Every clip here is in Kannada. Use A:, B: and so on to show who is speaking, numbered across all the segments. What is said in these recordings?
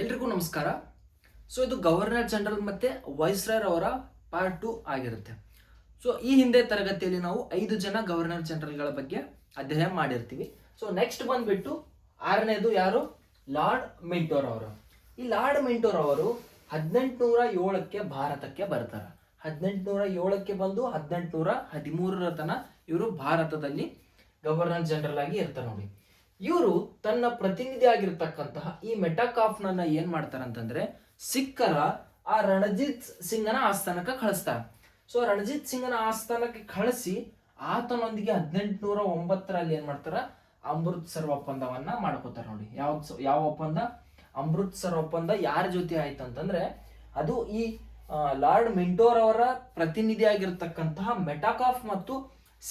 A: ಎಲ್ರಿಗೂ ನಮಸ್ಕಾರ. ಸೊ ಇದು ಗವರ್ನರ್ ಜನರಲ್ ಮತ್ತೆ ವೈಸ್ರಾಯರ್ ಅವರ ಪಾರ್ಟ್ ಟು ಆಗಿರುತ್ತೆ. ಸೊ ಈ ಹಿಂದೆ ತರಗತಿಯಲ್ಲಿ ನಾವು ಐದು ಜನ ಗವರ್ನರ್ ಜನರಲ್ಗಳ ಬಗ್ಗೆ ಅಧ್ಯಯನ ಮಾಡಿರ್ತೀವಿ. ಸೊ ನೆಕ್ಸ್ಟ್ ಬಂದ್ಬಿಟ್ಟು ಆರನೇದು ಯಾರು? ಲಾರ್ಡ್ ಮಿಂಟೋರ್ ಅವರು. ಈ ಲಾರ್ಡ್ ಮಿಂಟೋರ್ ಅವರು ಹದಿನೆಂಟುನೂರ ಏಳಕ್ಕೆ ಭಾರತಕ್ಕೆ ಬರ್ತಾರೆ. ಹದಿನೆಂಟುನೂರ ಏಳಕ್ಕೆ ಬಂದು ಹದಿನೆಂಟುನೂರ ಹದಿಮೂರರ ತನ ಇವರು ಭಾರತದಲ್ಲಿ ಗವರ್ನರ್ ಜನರಲ್ ಆಗಿ ಇರ್ತಾರೆ ನೋಡಿ. ಇವರು ತನ್ನ ಪ್ರತಿನಿಧಿ ಆಗಿರ್ತಕ್ಕಂತಹ ಈ ಮೆಟಾಕಾಫ್ನನ್ನ ಏನ್ ಮಾಡ್ತಾರೆ ಅಂತಂದ್ರೆ ಸಿಕ್ಕರ ಆ ರಣಜಿತ್ ಸಿಂಗನ ಆಸ್ಥಾನಕ್ಕೆ ಕಳಿಸ್ತಾರ. ಸೊ ರಣಜಿತ್ ಸಿಂಗನ ಆಸ್ಥಾನಕ್ಕೆ ಕಳಿಸಿ ಆತನೊಂದಿಗೆ ಹದಿನೆಂಟುನೂರ ಒಂಬತ್ತರಲ್ಲಿ ಏನ್ ಮಾಡ್ತಾರ? ಅಮೃತ್ಸರ್ ಒಪ್ಪಂದವನ್ನ ಮಾಡ್ಕೋತಾರ ನೋಡಿ. ಯಾವ ಯಾವ ಒಪ್ಪಂದ? ಅಮೃತ್ಸರ್ ಒಪ್ಪಂದ ಯಾರ ಜೊತೆ ಆಯ್ತು ಅಂತಂದ್ರೆ ಅದು ಈ ಲಾರ್ಡ್ ಮಿಂಟೋರ್ ಅವರ ಪ್ರತಿನಿಧಿಯಾಗಿರ್ತಕ್ಕಂತಹ ಮೆಟಾಕಾಫ್ ಮತ್ತು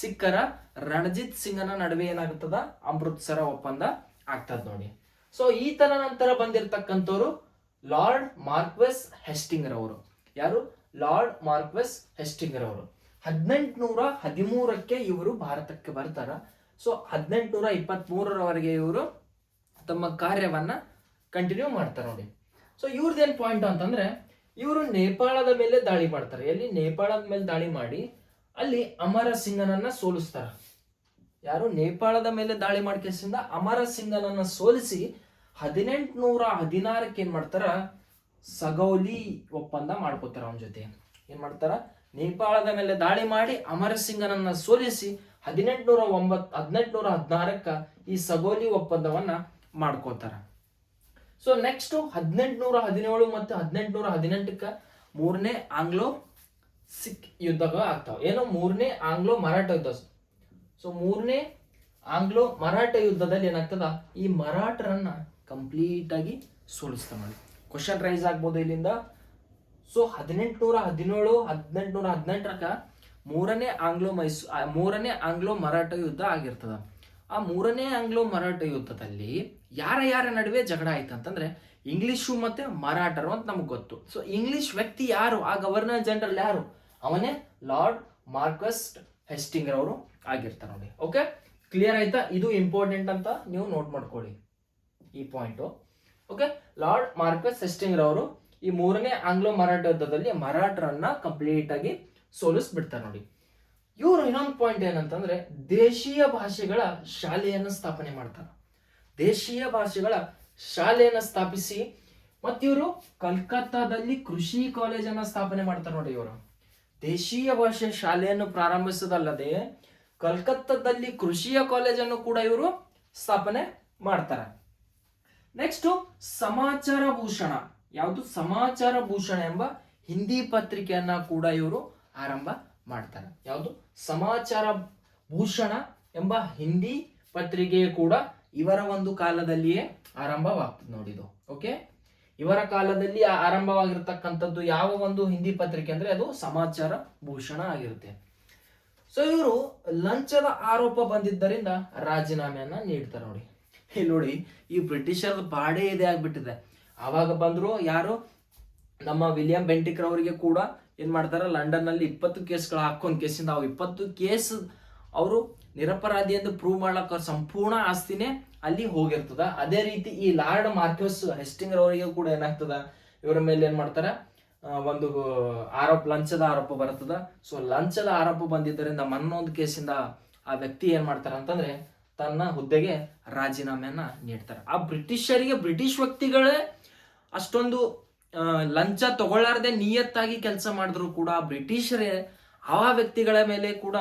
A: ಸಿಕ್ಕರ ರಣಜಿತ್ ಸಿಂಗನ ನಡುವೆ ಏನಾಗುತ್ತದ ಅಮೃತ್ಸರ ಒಪ್ಪಂದ ಆಗ್ತದ ನೋಡಿ. ಸೊ ಈ ತರ ನಂತರ ಬಂದಿರತಕ್ಕಂಥವ್ರು ಲಾರ್ಡ್ ಮಾರ್ಕ್ವೆಸ್ ಹೆಸ್ಟಿಂಗರ್ ಅವರು ಯಾರು? ಲಾರ್ಡ್ ಮಾರ್ಕ್ವೆಸ್ ಹೆಸ್ಟಿಂಗರ್ ಅವರು ಹದಿನೆಂಟುನೂರ ಹದಿಮೂರಕ್ಕೆ ಇವರು ಭಾರತಕ್ಕೆ ಬರ್ತಾರ. ಸೊ ಹದಿನೆಂಟುನೂರ ಇಪ್ಪತ್ತ್ ಮೂರರವರೆಗೆ ಇವರು ತಮ್ಮ ಕಾರ್ಯವನ್ನ ಕಂಟಿನ್ಯೂ ಮಾಡ್ತಾರೆ ನೋಡಿ. ಸೊ ಇವ್ರದ್ದೇನ್ ಪಾಯಿಂಟ್ ಅಂತಂದ್ರೆ, ಇವರು ನೇಪಾಳದ ಮೇಲೆ ದಾಳಿ ಮಾಡ್ತಾರೆ. ಎಲ್ಲಿ? ನೇಪಾಳದ ಮೇಲೆ ದಾಳಿ ಮಾಡಿ ಅಲ್ಲಿ ಅಮರ ಸಿಂಗನನ್ನ ಸೋಲಿಸ್ತಾರ. ಯಾರು? ನೇಪಾಳದ ಮೇಲೆ ದಾಳಿ ಮಾಡ್ಕೇಸಿಂದ ಅಮರ ಸಿಂಗನನ್ನ ಸೋಲಿಸಿ ಹದಿನೆಂಟುನೂರ ಹದಿನಾರಕ್ಕೆ ಏನ್ ಮಾಡ್ತಾರ? ಸಗೌಲಿ ಒಪ್ಪಂದ ಮಾಡ್ಕೋತಾರ ಅವನ ಜೊತೆ. ಏನ್ ಮಾಡ್ತಾರ? ನೇಪಾಳದ ಮೇಲೆ ದಾಳಿ ಮಾಡಿ ಅಮರ ಸಿಂಗನನ್ನ ಸೋಲಿಸಿ ಹದಿನೆಂಟುನೂರ ಒಂಬತ್, ಹದಿನೆಂಟುನೂರ ಹದಿನಾರಕ್ಕ ಈ ಸಗೋಲಿ ಒಪ್ಪಂದವನ್ನ ಮಾಡ್ಕೋತಾರ. ಸೊ ನೆಕ್ಸ್ಟ್ ಹದಿನೆಂಟುನೂರ ಹದಿನೇಳು ಮತ್ತು ಹದಿನೆಂಟುನೂರ ಹದಿನೆಂಟಕ್ಕ ಮೂರನೇ ಆಂಗ್ಲೋ ಸಿಖ್ ಯುದ್ಧಗಳು ಆಗ್ತಾವ. ಏನೋ ಮೂರನೇ ಆಂಗ್ಲೋ ಮರಾಠ ಯುದ್ಧ. ಸೊ ಮೂರನೇ ಆಂಗ್ಲೋ ಮರಾಠ ಯುದ್ಧದಲ್ಲಿ ಏನಾಗ್ತದ? ಈ ಮರಾಠರನ್ನ ಕಂಪ್ಲೀಟ್ ಆಗಿ ಸೋಲಿಸ್ತಾ ಮಾಡಿ ಕ್ವಶನ್ ರೈಸ್ ಆಗ್ಬೋದು ಇಲ್ಲಿಂದ. ಸೊ ಹದಿನೆಂಟುನೂರ ಹದಿನೇಳು, ಹದಿನೆಂಟುನೂರ ಹದಿನೆಂಟರಕ ಮೂರನೇ ಆಂಗ್ಲೋ ಮೈಸೂ ಮೂರನೇ ಆಂಗ್ಲೋ ಮರಾಠ ಯುದ್ಧ ಆಗಿರ್ತದ. ಆ ಮೂರನೇ ಆಂಗ್ಲೋ ಮರಾಠ ಯುದ್ಧದಲ್ಲಿ ಯಾರ ಯಾರ ನಡುವೆ ಜಗಳ ಆಯ್ತು ಅಂತಂದ್ರೆ ಇಂಗ್ಲಿಷು ಮತ್ತೆ ಮರಾಠರು ಅಂತ ನಮ್ಗೆ ಗೊತ್ತು. ಸೊ ಇಂಗ್ಲಿಷ್ ವ್ಯಕ್ತಿ ಯಾರು? ಆ ಗವರ್ನರ್ ಜನರಲ್ ಯಾರು? ಅವನೇ ಲಾರ್ಡ್ ಮಾರ್ಕಸ್ಟ್ ಹೆಸ್ಟಿಂಗರ್ ಅವರು ಆಗಿರ್ತಾರೆ ನೋಡಿ. ಓಕೆ ಕ್ಲಿಯರ್ ಆಯ್ತಾ? ಇದು ಇಂಪಾರ್ಟೆಂಟ್ ಅಂತ ನೀವು ನೋಟ್ ಮಾಡ್ಕೊಳ್ಳಿ ಈ point okay lord marquess Hastings ಅವರು ಈ ಮೂರನೇ ಆಂಗ್ಲೋ ಮರಾಠ ಯುದ್ಧದಲ್ಲಿ ಮರಾಠರನ್ನ ಕಂಪ್ಲೀಟ್ ಆಗಿ ಸೋಲಿಸ್ಬಿಡ್ತಾರೆ ನೋಡಿ. ಇವರು ಇನ್ನೊಂದು ಪಾಯಿಂಟ್ ಏನಂತಂದ್ರೆ ದೇಶೀಯ ಭಾಷೆಗಳ ಶಾಲೆಯನ್ನು ಸ್ಥಾಪನೆ ಮಾಡ್ತಾರೆ. ದೇಶೀಯ ಭಾಷೆಗಳ ಶಾಲೆಯನ್ನು ಸ್ಥಾಪಿಸಿ ಮತ್ತಿವರು ಕಲ್ಕತ್ತಾದಲ್ಲಿ ಕೃಷಿ ಕಾಲೇಜನ್ನ ಸ್ಥಾಪನೆ ಮಾಡ್ತಾರೆ ನೋಡಿ ಇವರು. ದೇಶೀಯ ಭಾಷೆ ಶಾಲೆಯನ್ನು ಪ್ರಾರಂಭಿಸೋದಲ್ಲದೆ ಕಲ್ಕತ್ತಾದಲ್ಲಿ ಕೃಷಿಯ ಕಾಲೇಜನ್ನು ಕೂಡ ಇವರು ಸ್ಥಾಪನೆ ಮಾಡ್ತಾರೆ. ನೆಕ್ಸ್ಟ್ ಸಮಾಚಾರ ಭೂಷಣ. ಯಾವುದು ಸಮಾಚಾರ ಭೂಷಣ ಎಂಬ ಹಿಂದಿ ಪತ್ರಿಕೆಯನ್ನ ಕೂಡ ಇವರು ಆರಂಭ ಮಾಡ್ತಾರೆ. ಯಾವುದು ಸಮಾಚಾರ ಭೂಷಣ ಎಂಬ ಹಿಂದಿ ಪತ್ರಿಕೆ ಕೂಡ ಇವರ ಒಂದು ಕಾಲದಲ್ಲಿಯೇ ಆರಂಭವಾಗ್ತದೆ ನೋಡಿದು ಓಕೆ ಇವರ ಕಾಲದಲ್ಲಿ ಆರಂಭವಾಗಿರ್ತಕ್ಕಂಥದ್ದು ಯಾವ ಒಂದು ಹಿಂದಿ ಪತ್ರಿಕೆ ಅಂದ್ರೆ ಅದು ಸಮಾಚಾರ ಭೂಷಣ ಆಗಿರುತ್ತೆ. ಸೊ ಇವರು ಲಂಚದ ಆರೋಪ ಬಂದಿದ್ದರಿಂದ ರಾಜೀನಾಮೆಯನ್ನ ನೀಡ್ತಾರೆ ನೋಡಿ. ಇಲ್ಲಿ ನೋಡಿ, ಈ ಬ್ರಿಟಿಷರ್ ಬಾಡೇ ಇದೆ ಆಗ್ಬಿಟ್ಟಿದೆ. ಆವಾಗ ಬಂದ್ರು ಯಾರು? ನಮ್ಮ ವಿಲಿಯಂ ಬೆಂಟಿಕ್ರ ಅವರಿಗೆ ಕೂಡ ಏನ್ ಮಾಡ್ತಾರೆ? ಲಂಡನ್ನಲ್ಲಿ ಇಪ್ಪತ್ತು ಕೇಸ್ಗಳು ಹಾಕೊಂಡ್ ಕೇಸಿಂದ ಅವು ಇಪ್ಪತ್ತು ಕೇಸ್ ಅವರು ನಿರಪರಾಧಿ ಎಂದು ಪ್ರೂವ್ ಮಾಡ್ಲಕ್ಕ ಸಂಪೂರ್ಣ ಆಸ್ತಿನೇ ಅಲ್ಲಿ ಹೋಗಿರ್ತದ. ಅದೇ ರೀತಿ ಈ ಲಾರ್ಡ್ ಮಾರ್ಕ್ಯೂಸ್ ಹೆಸ್ಟಿಂಗ್ ಅವರಿಗೆ ಕೂಡ ಏನಾಗ್ತದ? ಇವರ ಮೇಲೆ ಏನ್ ಮಾಡ್ತಾರ? ಒಂದು ಆರೋಪ, ಲಂಚದ ಆರೋಪ ಬರ್ತದ. ಸೊ ಲಂಚದ ಆರೋಪ ಬಂದಿದ್ದರಿಂದ ಮನ್ನೊಂದು ಕೇಸಿಂದ ಆ ವ್ಯಕ್ತಿ ಏನ್ ಮಾಡ್ತಾರ ಅಂತಂದ್ರೆ ತನ್ನ ಹುದ್ದೆಗೆ ರಾಜೀನಾಮೆಯನ್ನ ನೀಡ್ತಾರೆ. ಆ ಬ್ರಿಟಿಷರಿಗೆ, ಬ್ರಿಟಿಷ್ ವ್ಯಕ್ತಿಗಳೇ ಅಷ್ಟೊಂದು ಲಂಚ ತಗೊಳ್ಳಾರ್ದೆ ನಿಯತ್ತಾಗಿ ಕೆಲಸ ಮಾಡಿದ್ರು ಕೂಡ ಬ್ರಿಟಿಷರೇ ಆ ವ್ಯಕ್ತಿಗಳ ಮೇಲೆ ಕೂಡ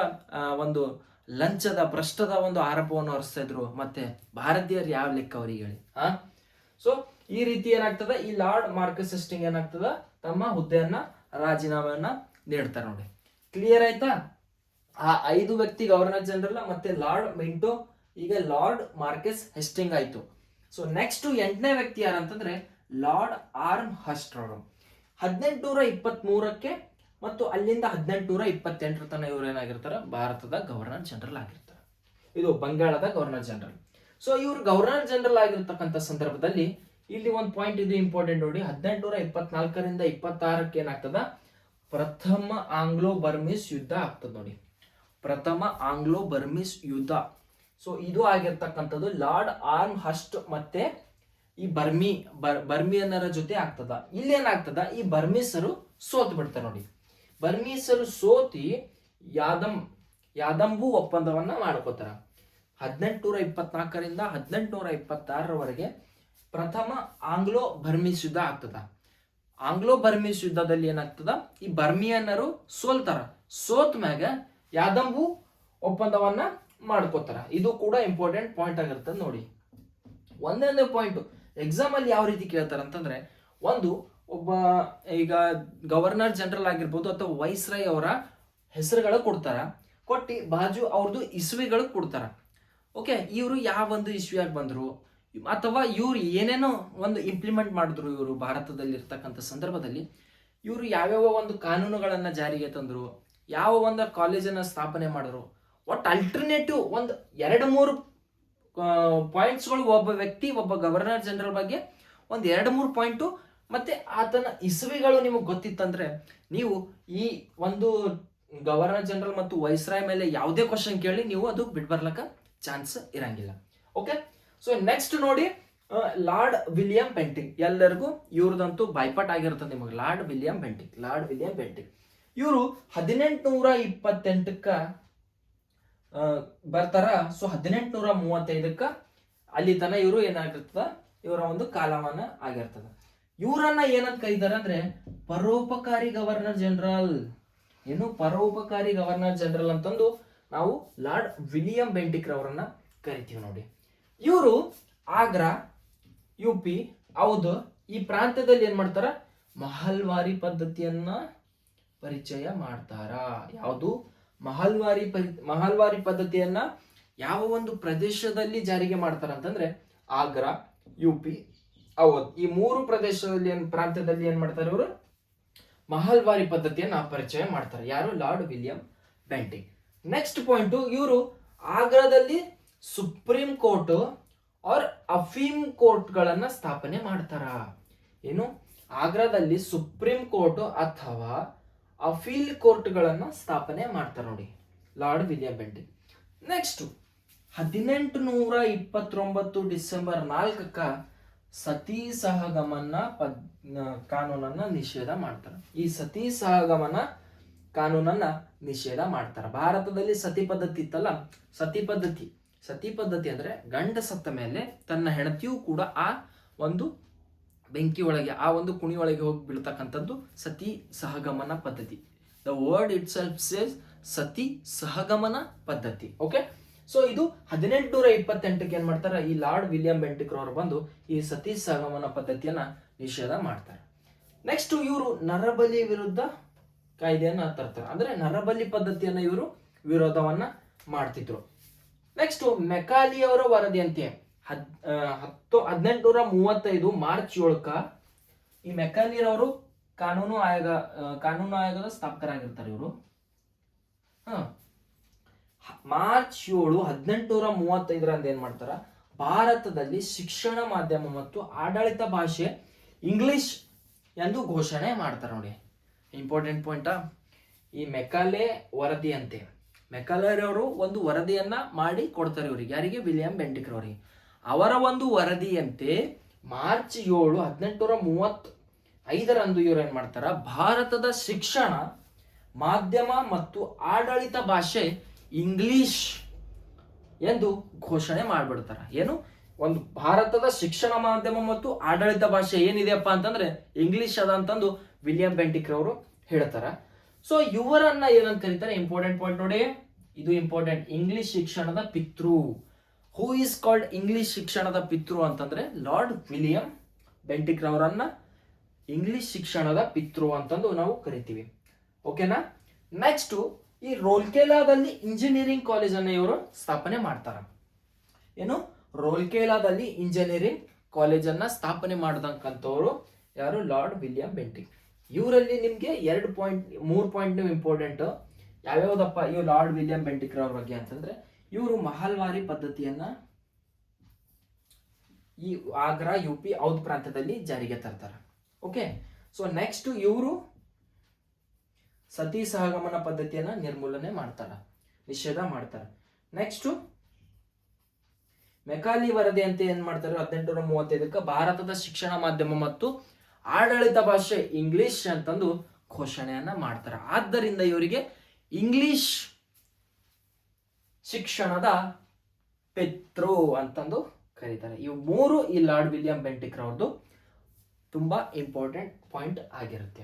A: ಒಂದು ಲಂಚದ ಭ್ರಷ್ಟದ ಒಂದು ಆರೋಪವನ್ನು ಹೊರಿಸ್ತಾ ಇದ್ರು. ಮತ್ತೆ ಭಾರತೀಯರು ಯಾವ ಲೆಕ್ಕ ಅವರಿಗೆ ಹೇಳಿ, ಆ? ಸೊ ಈ ರೀತಿ ಏನಾಗ್ತದ? ಈ ಲಾರ್ಡ್ ಮಾರ್ಕಸ್ ಹೆಸ್ಟಿಂಗ್ ಏನಾಗ್ತದ? ತಮ್ಮ ಹುದ್ದೆಯನ್ನ, ರಾಜೀನಾಮೆಯನ್ನ ನೀಡ್ತಾರೆ ನೋಡಿ. ಕ್ಲಿಯರ್ ಆಯ್ತಾ? ಆ ಐದು ವ್ಯಕ್ತಿ ಗವರ್ನರ್ ಜನರಲ್ ಮತ್ತೆ ಲಾರ್ಡ್ ಮಿಂಟೋ, ಈಗ ಲಾರ್ಡ್ ಮಾರ್ಕಸ್ ಹೆಸ್ಟಿಂಗ್ ಆಯ್ತು. ಸೊ ನೆಕ್ಸ್ಟ್ ಎಂಟನೇ ವ್ಯಕ್ತಿ ಯಾರಂತಂದ್ರೆ ಲಾರ್ಡ್ ಆರ್ಮ್ ಹಸ್ಟ್ ಅವರು ಹದಿನೆಂಟುನೂರ ಇಪ್ಪತ್ತ್ ಮೂರಕ್ಕೆ ಮತ್ತು ಅಲ್ಲಿಂದ ಹದಿನೆಂಟುನೂರ ಇಪ್ಪತ್ತೆಂಟರ ತನಕ ಇವರು ಏನಾಗಿರ್ತಾರೆ? ಭಾರತದ ಗವರ್ನರ್ ಜನರಲ್ ಆಗಿರ್ತಾರೆ. ಇದು ಬಂಗಾಳದ ಗವರ್ನರ್ ಜನರಲ್. ಸೊ ಇವರು ಗವರ್ನರ್ ಜನರಲ್ ಆಗಿರ್ತಕ್ಕಂಥ ಸಂದರ್ಭದಲ್ಲಿ ಇಲ್ಲಿ ಒಂದು ಪಾಯಿಂಟ್ ಇದು ಇಂಪಾರ್ಟೆಂಟ್ ನೋಡಿ. ಹದಿನೆಂಟುನೂರ ಇಪ್ಪತ್ನಾಲ್ಕರಿಂದ ಇಪ್ಪತ್ತಾರಕ್ಕೆ ಏನಾಗ್ತದ? ಪ್ರಥಮ ಆಂಗ್ಲೋ ಬರ್ಮಿಸ್ ಯುದ್ಧ ಆಗ್ತದೆ ನೋಡಿ. ಪ್ರಥಮ ಆಂಗ್ಲೋ ಬರ್ಮಿಸ್ ಯುದ್ಧ. ಸೊ ಇದು ಆಗಿರ್ತಕ್ಕಂಥದ್ದು ಲಾರ್ಡ್ ಆರ್ಮ್ ಹಸ್ಟ್ ಮತ್ತೆ ಈ ಬರ್ಮಿ, ಬರ್, ಬರ್ಮಿಯನ್ನರ ಜೊತೆ ಆಗ್ತದ. ಇಲ್ಲಿ ಏನಾಗ್ತದ? ಈ ಬರ್ಮಿಸರು ಸೋತ್ ಬಿಡ್ತಾರೆ ನೋಡಿ. ಬರ್ಮೀಸರು ಸೋತಿ ಯಾದಂ, ಯಾದಂಬು ಒಪ್ಪಂದವನ್ನ ಮಾಡ್ಕೋತಾರ. ಹದಿನೆಂಟುನೂರ ಇಪ್ಪತ್ನಾಲ್ಕರಿಂದ ಹದಿನೆಂಟುನೂರ ಇಪ್ಪತ್ತಾರರವರೆಗೆ ಪ್ರಥಮ ಆಂಗ್ಲೋ ಬರ್ಮೀಸ್ ಯುದ್ಧ ಆಗ್ತದ. ಆಂಗ್ಲೋ ಬರ್ಮೀಸ್ ಯುದ್ಧದಲ್ಲಿ ಏನಾಗ್ತದ? ಈ ಬರ್ಮಿಯನ್ನರು ಸೋಲ್ತಾರ. ಸೋತ್ ಮ್ಯಾಗ ಯಾದಂಬು ಒಪ್ಪಂದವನ್ನ ಮಾಡ್ಕೋತಾರ. ಇದು ಕೂಡ ಇಂಪಾರ್ಟೆಂಟ್ ಪಾಯಿಂಟ್ ಆಗಿರ್ತದೆ ನೋಡಿ. ಒಂದೊಂದೇ ಪಾಯಿಂಟ್ ಎಕ್ಸಾಮ್ ಅಲ್ಲಿ ಯಾವ ರೀತಿ ಕೇಳ್ತಾರ ಅಂತಂದ್ರೆ ಒಂದು ಒಬ್ಬ ಈಗ ಗವರ್ನರ್ ಜನರಲ್ ಆಗಿರ್ಬೋದು ಅಥವಾ ವೈಸ್ರಾಯ್ ಅವರ ಹೆಸರುಗಳು ಕೊಡ್ತಾರ. ಕೊಟ್ಟು ಬಾಜು ಅವ್ರದ್ದು ಇಸ್ವಿಗಳು ಕೊಡ್ತಾರ. ಓಕೆ ಇವರು ಯಾವ ಒಂದು ಇಸ್ವಿಯಾಗಿ ಬಂದರು? ಅಥವಾ ಇವರು ಏನೇನೋ ಒಂದು ಇಂಪ್ಲಿಮೆಂಟ್ ಮಾಡಿದ್ರು ಇವರು ಭಾರತದಲ್ಲಿ ಇರ್ತಕ್ಕಂಥ ಸಂದರ್ಭದಲ್ಲಿ? ಇವರು ಯಾವ್ಯಾವ ಒಂದು ಕಾನೂನುಗಳನ್ನು ಜಾರಿಗೆ ತಂದರು? ಯಾವ ಒಂದು ಕಾಲೇಜನ್ನು ಸ್ಥಾಪನೆ ಮಾಡಿದ್ರು? ಒಟ್ಟು ಅಲ್ಟರ್ನೇಟಿವ್ ಒಂದು ಎರಡು ಮೂರು ಪಾಯಿಂಟ್ಸ್ಗಳು ಒಬ್ಬ ವ್ಯಕ್ತಿ, ಒಬ್ಬ ಗವರ್ನರ್ ಜನರಲ್ ಬಗ್ಗೆ ಒಂದು ಎರಡು ಮೂರು ಪಾಯಿಂಟು ಮತ್ತೆ ಆತನ ಇಸವಿಗಳು ನಿಮಗೆ ಗೊತ್ತಿತ್ತಂದ್ರೆ ನೀವು ಈ ಒಂದು ಗವರ್ನರ್ ಜನರಲ್ ಮತ್ತು ವೈಸ್ರಾಯ್ ಮೇಲೆ ಯಾವುದೇ ಕ್ವಶನ್ ಕೇಳಿ ನೀವು ಅದು ಬಿಟ್ಬರ್ಲಕ್ಕ ಚಾನ್ಸ್ ಇರಂಗಿಲ್ಲ. ಓಕೆ ಸೊ ನೆಕ್ಸ್ಟ್ ನೋಡಿ ಲಾರ್ಡ್ ವಿಲಿಯಂ ಬೆಂಟಿಂಗ್. ಎಲ್ಲರಿಗೂ ಇವ್ರದಂತೂ ಬೈಪಾಟ್ ಆಗಿರ್ತದೆ ನಿಮಗೆ. Lord William Bentinck. Lord William Bentinck. ಇವರು ಹದಿನೆಂಟುನೂರ ಇಪ್ಪತ್ತೆಂಟಕ್ಕ ಬರ್ತಾರ. ಸೊ ಹದಿನೆಂಟುನೂರ ಮೂವತ್ತೈದಕ್ಕ ಅಲ್ಲಿ ತನ ಇವರು ಏನಾಗಿರ್ತದ? ಇವರ ಒಂದು ಕಾಲಮಾನ ಆಗಿರ್ತದ. ಇವರನ್ನ ಏನಂತ ಕರೀತಾರೆ ಅಂದ್ರೆ ಪರೋಪಕಾರಿ ಗವರ್ನರ್ ಜನರಲ್. ಏನು ಪರೋಪಕಾರಿ ಗವರ್ನರ್ ಜನರಲ್ ಅಂತಂದು ನಾವು ಲಾರ್ಡ್ ವಿಲಿಯಂ ಬೆಂಟಿಕ್ರ್ ಅವರನ್ನ ಕರಿತೀವಿ ನೋಡಿ. ಇವರು ಆಗ್ರಾ, ಯು ಪಿ, ಹೌದು, ಈ ಪ್ರಾಂತ್ಯದಲ್ಲಿ ಏನ್ ಮಾಡ್ತಾರ? ಮಹಲ್ವಾರಿ ಪದ್ಧತಿಯನ್ನ ಪರಿಚಯ ಮಾಡ್ತಾರ. ಯಾವುದು? ಮಹಲ್ವಾರಿ ಮಹಲ್ವಾರಿ ಪದ್ಧತಿಯನ್ನ ಯಾವ ಒಂದು ಪ್ರದೇಶದಲ್ಲಿ ಜಾರಿಗೆ ಮಾಡ್ತಾರ ಅಂತಂದ್ರೆ ಆಗ್ರಾ, ಯು ಪಿ ಅವಧ್ ಈ ಮೂರು ಪ್ರದೇಶದಲ್ಲಿ ಏನ್ ಪ್ರಾಂತ್ಯದಲ್ಲಿ ಏನ್ ಮಾಡ್ತಾರೆ ಇವರು ಮಹಲ್ವಾರಿ ಪದ್ಧತಿಯನ್ನ ಪರಿಚಯ ಮಾಡ್ತಾರೆ. ಯಾರು? Lord William Bentinck next point ಇವರು ಆಗ್ರಾದಲ್ಲಿ ಸುಪ್ರೀಂ ಕೋರ್ಟ್ ಆರ್ ಅಫೀಮ್ ಕೋರ್ಟ್ಗಳನ್ನ ಸ್ಥಾಪನೆ ಮಾಡ್ತಾರ. ಏನು? ಆಗ್ರಾದಲ್ಲಿ ಸುಪ್ರೀಂ ಕೋರ್ಟ್ ಅಥವಾ ಅಫೀಲ್ ಕೋರ್ಟ್ಗಳನ್ನ ಸ್ಥಾಪನೆ ಮಾಡ್ತಾರೆ ನೋಡಿ, ಲಾರ್ಡ್ ವಿಲಿಯಂ ಬೆಂಟಿಂಗ್ ನೆಕ್ಸ್ಟ್ ಹದಿನೆಂಟು ನೂರ ಇಪ್ಪತ್ತೊಂಬತ್ತು ಡಿಸೆಂಬರ್ ನಾಲ್ಕಕ್ಕ ಸತಿ ಸಹಗಮನ ಪದ್ ಕಾನೂನನ್ನ ನಿಷೇಧ ಮಾಡ್ತಾರೆ. ಈ ಸತಿ ಸಹಗಮನ ಕಾನೂನನ್ನ ನಿಷೇಧ ಮಾಡ್ತಾರೆ. ಭಾರತದಲ್ಲಿ ಸತಿ ಪದ್ಧತಿ ಇತ್ತಲ್ಲ, ಸತಿ ಪದ್ಧತಿ. ಸತಿ ಪದ್ಧತಿ ಅಂದ್ರೆ ಗಂಡ ಸತ್ತ ಮೇಲೆ ತನ್ನ ಹೆಣತಿಯೂ ಕೂಡ ಆ ಒಂದು ಬೆಂಕಿ ಒಳಗೆ, ಆ ಒಂದು ಕುಣಿ ಒಳಗೆ ಹೋಗಿ ಬೀಳ್ತಕ್ಕಂಥದ್ದು ಸತಿ ಸಹಗಮನ ಪದ್ಧತಿ. The word it self says sati ಸಹಗಮನ ಪದ್ಧತಿ. ಓಕೆ ಸೊ ಇದು ಹದಿನೆಂಟುನೂರ ಇಪ್ಪತ್ತೆಂಟಕ್ಕೆ ಏನ್ ಮಾಡ್ತಾರೆ? ಈ ಲಾರ್ಡ್ ವಿಲಿಯಂ ಬೆಂಟಿಕ್ರ ಅವರು ಬಂದು ಈ ಸತಿ ಸಹಗಮನ ಪದ್ಧತಿಯನ್ನ ನಿಷೇಧ ಮಾಡ್ತಾರೆ. ನೆಕ್ಸ್ಟ್ ಇವರು ನರಬಲಿ ವಿರುದ್ಧ ಕಾಯ್ದೆಯನ್ನ ತರ್ತಾರೆ. ಅಂದ್ರೆ ನರಬಲಿ ಪದ್ಧತಿಯನ್ನ ಇವರು ವಿರೋಧವನ್ನ ಮಾಡ್ತಿದ್ರು. ನೆಕ್ಸ್ಟ್ ಮೆಕಾಲಿ ಅವರ ವರದಿಯಂತೆ ಹದ್ ಹತ್ತು, ಹದಿನೆಂಟುನೂರ ಮೂವತ್ತೈದು ಮಾರ್ಚ್ ಏಳಕ್ಕ ಈ ಮೆಕಾಲಿರವರು ಕಾನೂನು ಆಯೋಗ ಕಾನೂನು ಆಯೋಗದ ಸ್ಥಾಪಕರಾಗಿರ್ತಾರೆ ಇವರು. ಮಾರ್ಚ್ ಏಳು ಹದಿನೆಂಟುನೂರ ಮೂವತ್ತೈದರಂದು ಏನು ಮಾಡ್ತಾರೆ? ಭಾರತದಲ್ಲಿ ಶಿಕ್ಷಣ ಮಾಧ್ಯಮ ಮತ್ತು ಆಡಳಿತ ಭಾಷೆ ಇಂಗ್ಲಿಷ್ ಎಂದು ಘೋಷಣೆ ಮಾಡ್ತಾರೆ ನೋಡಿ. ಇಂಪಾರ್ಟೆಂಟ್ ಪಾಯಿಂಟಾ ಈ ಮೆಕಾಲೆ ವರದಿಯಂತೆ. ಮೆಕಾಲೆರವರು ಒಂದು ವರದಿಯನ್ನ ಮಾಡಿ ಕೊಡ್ತಾರೆ ಇವರಿಗೆ. ಯಾರಿಗೆ? ವಿಲಿಯಂ ಬೆಂಟಿಕರ್ ಅವರಿಗೆ. ಅವರ ಒಂದು ವರದಿಯಂತೆ ಮಾರ್ಚ್ ಏಳು ಹದಿನೆಂಟುನೂರ ಮೂವತ್ತು ಐದರಂದು ಇವ್ರು ಏನು ಮಾಡ್ತಾರೆ? ಭಾರತದ ಶಿಕ್ಷಣ ಮಾಧ್ಯಮ ಮತ್ತು ಆಡಳಿತ ಭಾಷೆ ಇಂಗ್ಲಿಷ್ ಎಂದು ಘೋಷಣೆ ಮಾಡಿಬಿಡ್ತಾರೆ. ಏನು? ಒಂದು ಭಾರತದ ಶಿಕ್ಷಣ ಮಾಧ್ಯಮ ಮತ್ತು ಆಡಳಿತ ಭಾಷೆ ಏನಿದೆಯಪ್ಪ ಅಂತಂದ್ರೆ ಇಂಗ್ಲಿಷ್ ಅದ ಅಂತಂದು ವಿಲಿಯಂ ಬೆಂಟಿಕ್ರ ಅವರು ಹೇಳ್ತಾರ. ಸೊ ಇವರನ್ನ ಏನಂತ ಕರೀತಾರೆ? ಇಂಪಾರ್ಟೆಂಟ್ ಪಾಯಿಂಟ್ ನೋಡಿ. ಇದು ಇಂಪಾರ್ಟೆಂಟ್ ಇಂಗ್ಲಿಷ್ ಶಿಕ್ಷಣದ ಪಿತೃ. ಹೂ ಇಸ್ ಕಾಲ್ಡ್ ಇಂಗ್ಲಿಷ್ ಶಿಕ್ಷಣದ ಪಿತೃ ಅಂತಂದ್ರೆ ಲಾರ್ಡ್ ವಿಲಿಯಂ ಬೆಂಟಿಕ್ರ ಅವರನ್ನ ಇಂಗ್ಲಿಷ್ ಶಿಕ್ಷಣದ ಪಿತೃ ಅಂತಂದು ನಾವು ಕರಿತೀವಿ. ಓಕೆನಾ ನೆಕ್ಸ್ಟ್ ಈ ರೋಲ್ಕೇಲಾದಲ್ಲಿ ಇಂಜಿನಿಯರಿಂಗ್ ಕಾಲೇಜ್ ಅನ್ನ ಇವರು ಸ್ಥಾಪನೆ ಮಾಡ್ತಾರ. ಏನು? ರೋಲ್ಕೇಲಾದಲ್ಲಿ ಇಂಜಿನಿಯರಿಂಗ್ ಕಾಲೇಜ್ ಅನ್ನ ಸ್ಥಾಪನೆ ಮಾಡತಕ್ಕಂಥವ್ರು ಯಾರು? ಲಾರ್ಡ್ ವಿಲಿಯಂ ಬೆಂಟಿಂಗ್ ಇವರಲ್ಲಿ ನಿಮ್ಗೆ ಎರಡು ಪಾಯಿಂಟ್, ಮೂರು ಪಾಯಿಂಟ್ ಇಂಪಾರ್ಟೆಂಟ್ ಯಾವ್ಯಾವ್ದಪ್ಪ ಇವ್ರು ಲಾರ್ಡ್ ವಿಲಿಯಂ ಬೆಂಟಿಕ್ರ ಬಗ್ಗೆ ಅಂತಂದ್ರೆ, ಇವರು ಮಹಲ್ವಾರಿ ಪದ್ಧತಿಯನ್ನ ಈ ಆಗ್ರಾ, ಯು ಪಿ, ಔದ್ ಪ್ರಾಂತ್ಯದಲ್ಲಿ ಜಾರಿಗೆ ತರ್ತಾರೆ. ಓಕೆ ಸೊ ನೆಕ್ಸ್ಟ್ ಇವರು ಸತಿ ಸಹಗಮನ ಪದ್ಧತಿಯನ್ನ ನಿರ್ಮೂಲನೆ ಮಾಡ್ತಾರ, ನಿಷೇಧ ಮಾಡ್ತಾರ. ನೆಕ್ಸ್ಟ್ ಮೆಕಾಲಿ ವರದಿ ಅಂತ ಏನ್ ಮಾಡ್ತಾರೆ? ಹದಿನೆಂಟುನೂರ ಮೂವತ್ತೈದಕ್ಕೆ ಭಾರತದ ಶಿಕ್ಷಣ ಮಾಧ್ಯಮ ಮತ್ತು ಆಡಳಿತ ಭಾಷೆ ಇಂಗ್ಲಿಷ್ ಅಂತಂದು ಘೋಷಣೆಯನ್ನ ಮಾಡ್ತಾರೆ. ಆದ್ದರಿಂದ ಇವರಿಗೆ ಇಂಗ್ಲಿಷ್ ಶಿಕ್ಷಣದ ಪೆತ್ರೋ ಅಂತಂದು ಕರೀತಾರೆ. ಇವು ಮೂರು ಈ ಲಾರ್ಡ್ ವಿಲಿಯಂ ಬೆಂಟಿಕ್ರವ್ರದ್ದು ತುಂಬಾ ಇಂಪಾರ್ಟೆಂಟ್ ಪಾಯಿಂಟ್ ಆಗಿರುತ್ತೆ.